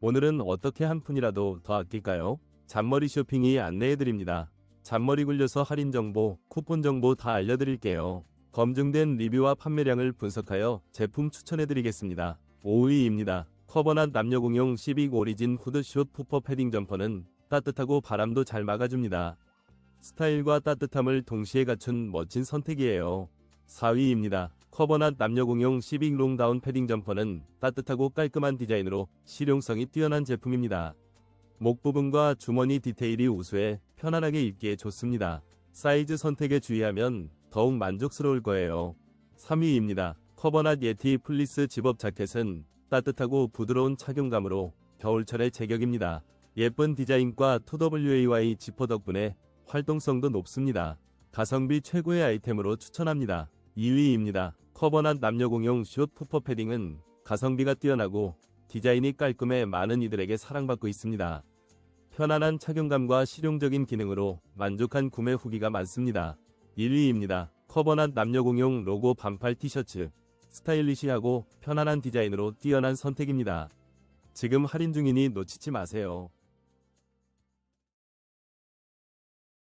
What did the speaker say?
오늘은 어떻게 한 푼이라도 더 아낄까요? 잔머리 쇼핑이 안내해드립니다. 잔머리 굴려서 할인 정보, 쿠폰 정보 다 알려드릴게요. 검증된 리뷰와 판매량을 분석하여 제품 추천해드리겠습니다. 5위입니다. 커버낫 남녀공용 시빅 오리진 후드숏 푸퍼 패딩 점퍼는 따뜻하고 바람도 잘 막아줍니다. 스타일과 따뜻함을 동시에 갖춘 멋진 선택이에요. 4위입니다. 커버낫 남녀공용 시빅 롱다운 패딩 점퍼는 따뜻하고 깔끔한 디자인으로 실용성이 뛰어난 제품입니다. 목 부분과 주머니 디테일이 우수해 편안하게 입기에 좋습니다. 사이즈 선택에 주의하면 더욱 만족스러울 거예요. 3위입니다. 커버낫 예티 플리스 집업 자켓은 따뜻하고 부드러운 착용감으로 겨울철에 제격입니다. 예쁜 디자인과 2WAY 지퍼 덕분에 활동성도 높습니다. 가성비 최고의 아이템으로 추천합니다. 2위입니다. 커버낫 남녀공용 숏 푸퍼 패딩은 가성비가 뛰어나고 디자인이 깔끔해 많은 이들에게 사랑받고 있습니다. 편안한 착용감과 실용적인 기능으로 만족한 구매 후기가 많습니다. 1위입니다. 커버낫 남녀공용 로고 반팔 티셔츠. 스타일리시하고 편안한 디자인으로 뛰어난 선택입니다. 지금 할인 중이니 놓치지 마세요.